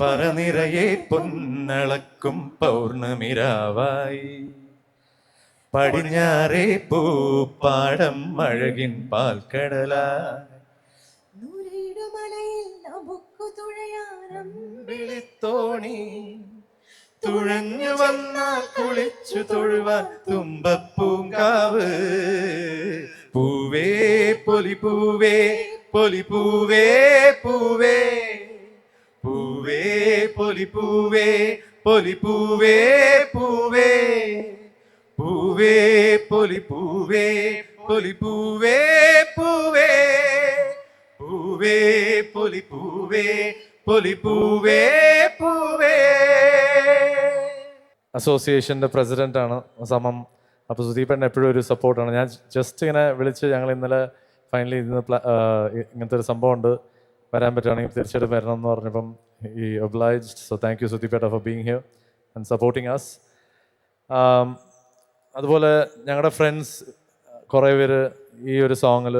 പറനിറയെ പൊന്നളക്കും പൗർണമിരാവായി. പടിഞ്ഞാറെ പൂപ്പാടം അഴകിൻ പാൽക്കടല നമുക്കു തുഴഞ്ഞു വന്നാൽ കുളിച്ചു തൊഴുവാൻ തുമ്പപ്പൂങ്കാവ്. പൂവേ പൊലി പൂവേ പൊലി പൂവേ പൂവേ. പൂവേ പൊലിപ്പൂവേ പൊലിപ്പൂവേ പൊലി പൂവേ. പൂവേ പൊലിപ്പൂവേ പൊലിപ്പൂവേ പൂവേ. പൂവേ പൊലിപ്പൂവേ പൊലിപ്പൂവേ പൂവേ. സമം. അപ്പോൾ സുദീപൻ എപ്പോഴും ഒരു സപ്പോർട്ടാണ്. ഞാൻ ജസ്റ്റ് ഇങ്ങനെ വിളിച്ച് ഞങ്ങൾ ഇന്നലെ ഫൈനലി ഇന്ന് ഇങ്ങനത്തെ ഒരു സംഭവം ഉണ്ട് വരാൻ പറ്റുകയാണെങ്കിൽ തീർച്ചയായിട്ടും വരണം എന്ന് പറഞ്ഞപ്പം ഈ obliged. So thank you, സുദീപേട്ട for being here and supporting us. അതുപോലെ ഞങ്ങളുടെ ഫ്രണ്ട്സ് കുറേ പേര് ഈ ഒരു സോങ്ങിൽ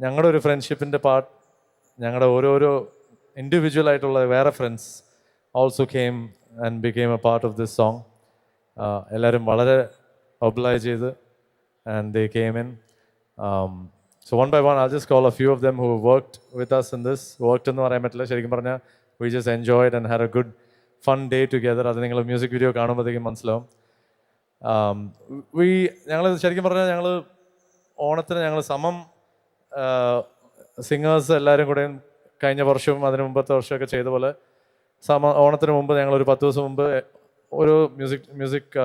ഞങ്ങളുടെ ഒരു ഫ്രണ്ട്ഷിപ്പിന്റെ പാർട്ട് ഞങ്ങളുടെ ഓരോരോ ഇൻഡിവിജ്വൽ ആയിട്ടുള്ള വേറെ friends also came and became a part of this song എല്ലാവരും വളരെ ഒബ്ലൈ ചെയ്ത് and they came in so one by one I'll just call a few of them who worked with us in this worked എന്ന് പറയാൻ പറ്റില്ല ശരിക്കും പറഞ്ഞാൽ we just enjoyed and have a good fun day together അത് നിങ്ങൾ music video കാണുമ്പോഴത്തേക്കും മനസ്സിലാവും. V ഞങ്ങൾ ശരിക്കും പറഞ്ഞാൽ ഞങ്ങൾ ഓണത്തിന് ഞങ്ങൾ സമം സിംഗേഴ്സ് എല്ലാവരും കൂടെ കഴിഞ്ഞ വർഷവും അതിന് മുമ്പത്തെ വർഷമൊക്കെ ചെയ്ത പോലെ സമ ഓണത്തിന് മുമ്പ് ഞങ്ങൾ ഒരു പത്ത് ദിവസം മുമ്പ് ഒരു മ്യൂസിക് മ്യൂസിക്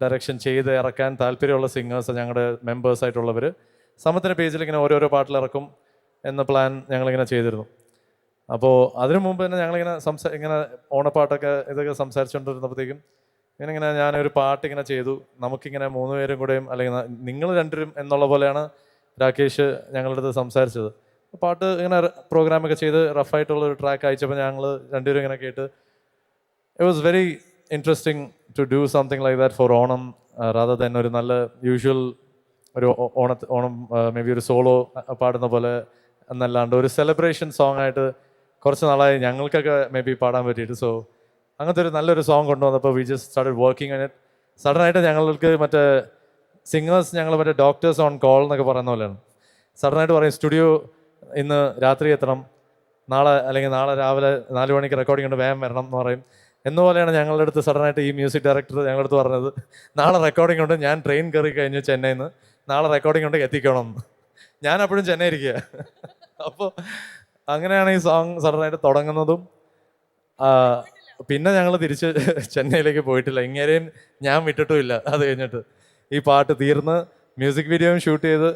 ഡയറക്ഷൻ ചെയ്ത് ഇറക്കാൻ താല്പര്യമുള്ള സിംഗേഴ്സ് ഞങ്ങളുടെ മെമ്പേഴ്സായിട്ടുള്ളവർ സമത്തിന്റെ പേജിൽ ഇങ്ങനെ ഓരോരോ പാട്ടിലിറക്കും എന്ന പ്ലാൻ ഞങ്ങളിങ്ങനെ ചെയ്തിരുന്നു. അപ്പോൾ അതിനു മുമ്പ് തന്നെ ഞങ്ങളിങ്ങനെ സംസാ ഇങ്ങനെ ഓണപ്പാട്ടൊക്കെ ഇതൊക്കെ സംസാരിച്ചുകൊണ്ടിരുന്നപ്പോഴത്തേക്കും ഇങ്ങനെ ഇങ്ങനെ ഞാനൊരു പാട്ട് ഇങ്ങനെ ചെയ്തു. നമുക്കിങ്ങനെ മൂന്ന് പേരും കൂടെയും അല്ലെങ്കിൽ നിങ്ങൾ രണ്ടുപേരും എന്നുള്ള പോലെയാണ് രാകേഷ് ഞങ്ങളുടെ അടുത്ത് സംസാരിച്ചത്. പാട്ട് ഇങ്ങനെ പ്രോഗ്രാമൊക്കെ ചെയ്ത് റഫായിട്ടുള്ള ഒരു ട്രാക്ക് അയച്ചപ്പോൾ ഞങ്ങൾ രണ്ടുപേരും ഇങ്ങനെ കേട്ട് it was very interesting to do something like that for Onam rather than ഒരു നല്ല യൂഷ്വൽ ഒരു ഓണ ഓണം മേ ബി ഒരു സോളോ പാടുന്ന പോലെ എന്നല്ലാണ്ട് ഒരു സെലിബ്രേഷൻ സോങ് ആയിട്ട് കുറച്ച് നാളായി ഞങ്ങൾക്കൊക്കെ മേ ബി പാടാൻ പറ്റിയിട്ട് സോ അങ്ങനത്തെ ഒരു നല്ലൊരു സോങ് കൊണ്ടുവന്നപ്പോൾ we just started working and it sudden ആയിട്ട് ഞങ്ങൾക്ക് മറ്റേ സിംഗേഴ്സ് ഞങ്ങൾ മറ്റേ ഡോക്ടേഴ്സ് ഓൺ കോൾ എന്നൊക്കെ പറയുന്ന പോലെയാണ്. സഡൻ ആയിട്ട് പറയും സ്റ്റുഡിയോ ഇന്ന് രാത്രി എത്തണം. നാളെ അല്ലെങ്കിൽ നാളെ രാവിലെ നാല് മണിക്ക് റെക്കോർഡിംഗ് ഉണ്ട് വേഗം വരണം എന്ന് പറയും. എന്നുപോലെയാണ് ഞങ്ങളുടെ അടുത്ത് സഡൻ ആയിട്ട് ഈ മ്യൂസിക് ഡയറക്ടർ ഞങ്ങളുടെ അടുത്ത് പറഞ്ഞത്. നാളെ റെക്കോർഡിംഗ് ഉണ്ട് ഞാൻ ട്രെയിൻ കയറി കഴിഞ്ഞു ചെന്നൈയിൽ നിന്ന് നാളെ റെക്കോർഡിംഗ് ഉണ്ട് എത്തിക്കണം. ഞാൻ അപ്പോഴും ചെന്നൈ ഇരിക്കുക അപ്പോൾ അങ്ങനെയാണ് ഈ സോങ് സഡനായിട്ട് തുടങ്ങുന്നതും. പിന്നെ ഞങ്ങൾ തിരിച്ച് ചെന്നൈയിലേക്ക് പോയിട്ടില്ല. ഇങ്ങനെയും ഞാൻ വിട്ടിട്ടുമില്ല. അത് കഴിഞ്ഞിട്ട് ഈ പാട്ട് തീർന്ന് മ്യൂസിക് വീഡിയോയും ഷൂട്ട് ചെയ്ത്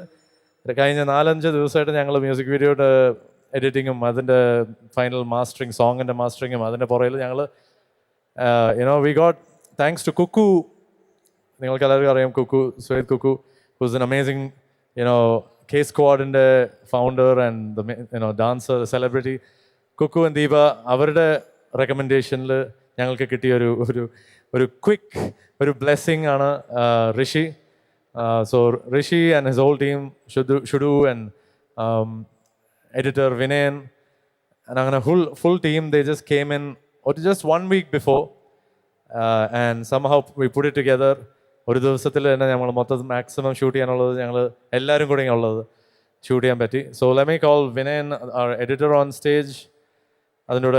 കഴിഞ്ഞ നാലഞ്ച് ദിവസമായിട്ട് ഞങ്ങൾ മ്യൂസിക് വീഡിയോയുടെ എഡിറ്റിങ്ങും അതിന്റെ ഫൈനൽ മാസ്റ്ററിങ് സോങ്ങിന്റെ മാസ്റ്ററിങ്ങും അതിന്റെ പുറകിൽ ഞങ്ങൾ you know we got thanks to Kukku നിങ്ങൾക്ക് എല്ലാവർക്കും അറിയാം Kukku Suhed Kukku who's an amazing you know K സ്ക്വാഡിൻ്റെ founder and you know dancer celebrity Kukku and Deepa അവരുടെ റെക്കമെൻഡേഷനിൽ ഞങ്ങൾക്ക് കിട്ടിയ ഒരു ഒരു ഒരു ക്വിക്ക് ഒരു ബ്ലെസ്സിങ് ആണ് ആ, Rishi so Rishi and his whole team Shudu Shudu and editor Vinayan and അങ്ങനെ full full team they just came in or just one week before uh, and somehow we put it together ഒരു ദിവസത്തിൽ തന്നെ ഞങ്ങൾ മൊത്തം maximum shoot ചെയ്യാനുള്ളത് ഞങ്ങൾ എല്ലാവരും കൂടെ ഉള്ളത്. ഷൂട്ട് ചെയ്യാൻ പറ്റി. So lemme call Vinayan editor on stage അതിന്റെ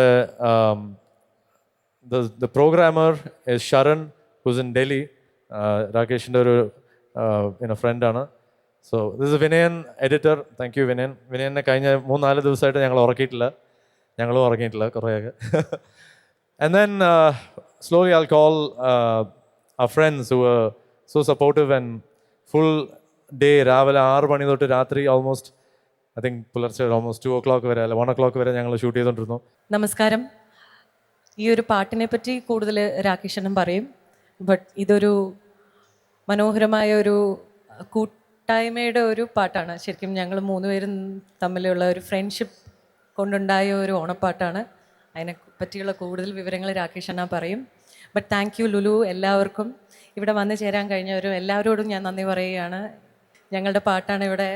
the programmer is Sharan who's in Delhi രാകേഷിന്റെ ഒരു പിന്നെ ഫ്രണ്ടാണ് so this Vinayan editor thank you Vinayan വിനയനെ കഴിഞ്ഞ മൂന്നാൽ ദിവസമായിട്ട് ഞങ്ങൾ ഉറക്കിയിട്ടില്ല. ഞങ്ങളും ഉറങ്ങിയിട്ടില്ല കുറേയൊക്കെ. And then slowly I'll call ആ friends who so supportive and full day രാവിലെ ആറ് മണി തൊട്ട് രാത്രി ഓൾമോസ്റ്റ് ഐ തിങ്ക് പുലർച്ചെ ഓൾമോസ്റ്റ് ടു ഒ ക്ലോക്ക് വരെ അല്ല വൺ ഒ ക്ലോക്ക് വരെ ഞങ്ങൾ ഷൂട്ട് ചെയ്തുകൊണ്ടിരുന്നു നമസ്കാരം. ഈ ഒരു പാട്ടിനെ പറ്റി കൂടുതൽ രാകേഷനും പറയും. ബട്ട് ഇതൊരു മനോഹരമായ ഒരു കൂട്ടായ്മയുടെ ഒരു പാട്ടാണ്. ശരിക്കും ഞങ്ങൾ മൂന്നുപേരും തമ്മിലുള്ള ഒരു ഫ്രണ്ട്ഷിപ്പ് കൊണ്ടുണ്ടായ ഒരു ഓണപ്പാട്ടാണ്. അതിനെ പറ്റിയുള്ള കൂടുതൽ വിവരങ്ങൾ രാകേഷ് അണ്ണ പറയും. ബട്ട് താങ്ക് യു ലുലു എല്ലാവർക്കും. ഇവിടെ വന്നു ചേരാൻ കഴിഞ്ഞവരും എല്ലാവരോടും ഞാൻ നന്ദി പറയുകയാണ്. ഞങ്ങളുടെ പാട്ടാണ് ഇവിടെ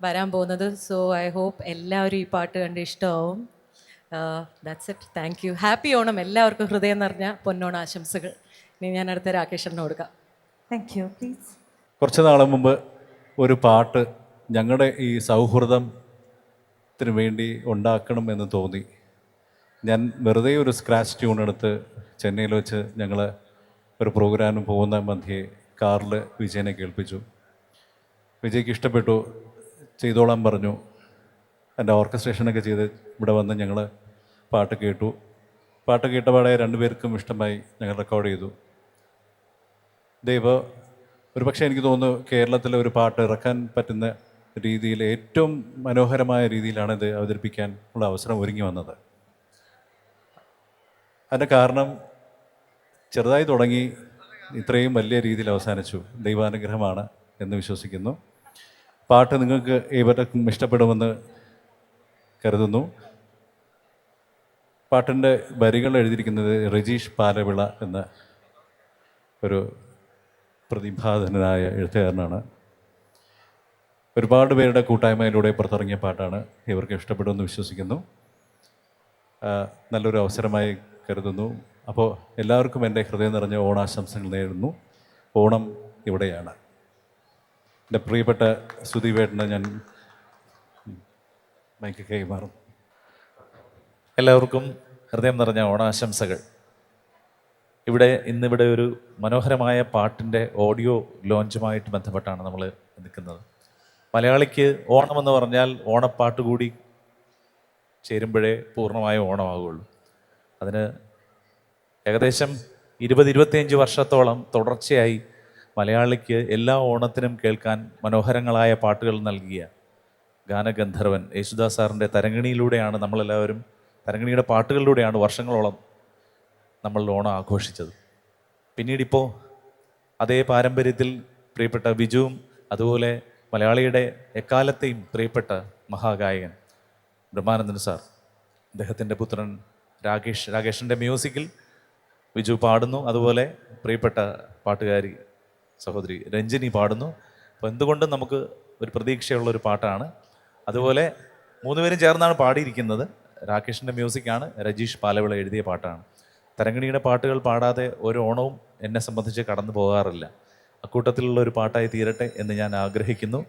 വരാൻ പോകുന്നത്. സോ ഐ ഹോപ്പ് എല്ലാവരും ഈ പാട്ട് കണ്ട് ഇഷ്ടമാവും. That's it thank you happy Onam. എല്ലാവർക്കും ഹൃദയം നിറഞ്ഞ പൊന്നോണ ആശംസകൾ. ഇനി ഞാൻ അടുത്ത രാകേഷ് അണ്ണ കൊടുക്കാം താങ്ക് യു പ്ലീസ് കുറച്ച് നാൾ മുമ്പ് ഒരു പാട്ട് ഞങ്ങളുടെ ഈ സൗഹൃദത്തിന് വേണ്ടി ഉണ്ടാക്കണം എന്ന് തോന്നി. ഞാൻ വെറുതെ ഒരു സ്ക്രാച്ച് ട്യൂൺ എടുത്ത് ചെന്നൈയിൽ വെച്ച് ഞങ്ങൾ ഒരു പ്രോഗ്രാമിന് പോകുന്ന മധ്യേ കാറിൽ വിജയനെ കേൾപ്പിച്ചു. വിജയ്ക്ക് ഇഷ്ടപ്പെട്ടു ചെയ്തോളാൻ പറഞ്ഞു. എന്റെ ഓർക്കസ്ട്രേഷനൊക്കെ ചെയ്ത് ഇവിടെ വന്ന് ഞങ്ങൾ പാട്ട് കേട്ടു. പാട്ട് കേട്ടപാടെ രണ്ടുപേർക്കും ഇഷ്ടമായി ഞങ്ങൾ റെക്കോർഡ് ചെയ്തു. ദൈവ ഒരു പക്ഷേ എനിക്ക് തോന്നുന്നു കേരളത്തിലെ ഒരു പാട്ട് ഇറക്കാൻ പറ്റുന്ന രീതിയിൽ ഏറ്റവും മനോഹരമായ രീതിയിലാണ് ഇത് അവതരിപ്പിക്കാൻ ഉള്ള അവസരം ഒരുങ്ങി വന്നത്. അതിന്റെ കാരണം ചെറുതായി തുടങ്ങി ഇത്രയും വലിയ രീതിയിൽ അവസാനിച്ചു. ദൈവാനുഗ്രഹമാണ് എന്ന് വിശ്വസിക്കുന്നു. പാട്ട് നിങ്ങൾക്ക് ഏവർക്കും ഇഷ്ടപ്പെടുമെന്ന് കരുതുന്നു. പാട്ടിന്റെ വരികൾ എഴുതിയിരിക്കുന്നത് രജീഷ് പാലവിള എന്ന ഒരു പ്രതിഭാധനനായ എഴുത്തുകാരനാണ്. ഒരുപാട് പേരുടെ കൂട്ടായ്മയിലൂടെ പുറത്തിറങ്ങിയ പാട്ടാണ് ഇവർക്ക് ഇഷ്ടപ്പെടുമെന്ന് വിശ്വസിക്കുന്നു. നല്ലൊരു അവസരമായി കരുതുന്നു. അപ്പോൾ എല്ലാവർക്കും എന്റെ ഹൃദയം നിറഞ്ഞ ഓണാശംസകൾ നേരുന്നു. ഓണം ഇവിടെയാണ്. എന്റെ പ്രിയപ്പെട്ട സുധീവേട്ടന് ഞാൻ മൈക്ക് കൈമാറും. എല്ലാവർക്കും ഹൃദയം നിറഞ്ഞ ഓണാശംസകൾ. ഇവിടെ ഇന്നിവിടെ ഒരു മനോഹരമായ പാട്ടിന്റെ ഓഡിയോ ലോഞ്ചുമായിട്ട് ബന്ധപ്പെട്ടാണ് നമ്മൾ നിൽക്കുന്നത്. മലയാളിക്ക് ഓണമെന്ന് പറഞ്ഞാൽ ഓണപ്പാട്ട് കൂടി ചേരുമ്പോഴേ പൂർണമായ ഓണമാകുള്ളൂ അതിന് ഏകദേശം ഇരുപത് ഇരുപത്തിയഞ്ച് വർഷത്തോളം തുടർച്ചയായി മലയാളിക്ക് എല്ലാ ഓണത്തിനും കേൾക്കാൻ മനോഹരങ്ങളായ പാട്ടുകൾ നൽകിയ ഗാനഗന്ധർവൻ യേശുദാസ് സാറിന്റെ തരങ്ങിണിയിലൂടെയാണ് നമ്മളെല്ലാവരും തരങ്ങിണിയുടെ പാട്ടുകളിലൂടെയാണ് വർഷങ്ങളോളം നമ്മൾ ഓണം ആഘോഷിച്ചത്. പിന്നീടിപ്പോൾ അതേ പാരമ്പര്യത്തിൽ പ്രിയപ്പെട്ട ബിജുവും അതുപോലെ മലയാളിയുടെ എക്കാലത്തെയും പ്രിയപ്പെട്ട മഹാഗായകൻ ബ്രഹ്മാനന്ദൻ സാർ അദ്ദേഹത്തിന്റെ പുത്രൻ രാകേഷ് രാകേഷിന്റെ മ്യൂസിക്കിൽ വിജു പാടുന്നു. അതുപോലെ പ്രിയപ്പെട്ട പാട്ടുകാരി സഹോദരി രഞ്ജിനി പാടുന്നു. അപ്പോൾ എന്തുകൊണ്ടും നമുക്ക് ഒരു പ്രതീക്ഷയുള്ള ഒരു പാട്ടാണ്. അതുപോലെ മൂന്നുപേരും ചേർന്നാണ് പാടിയിരിക്കുന്നത്. രാകേഷിന്റെ മ്യൂസിക്കാണ്. രജീഷ് പാലവിള എഴുതിയ പാട്ടാണ്. തരങ്കിണിയുടെ പാട്ടുകൾ പാടാതെ ഒരു ഓണവും എന്നെ സംബന്ധിച്ച് കടന്നു പോകാറില്ല. അക്കൂട്ടത്തിലുള്ള ഒരു പാട്ടായി തീരട്ടെ എന്ന് ഞാൻ ആഗ്രഹിക്കുന്നു.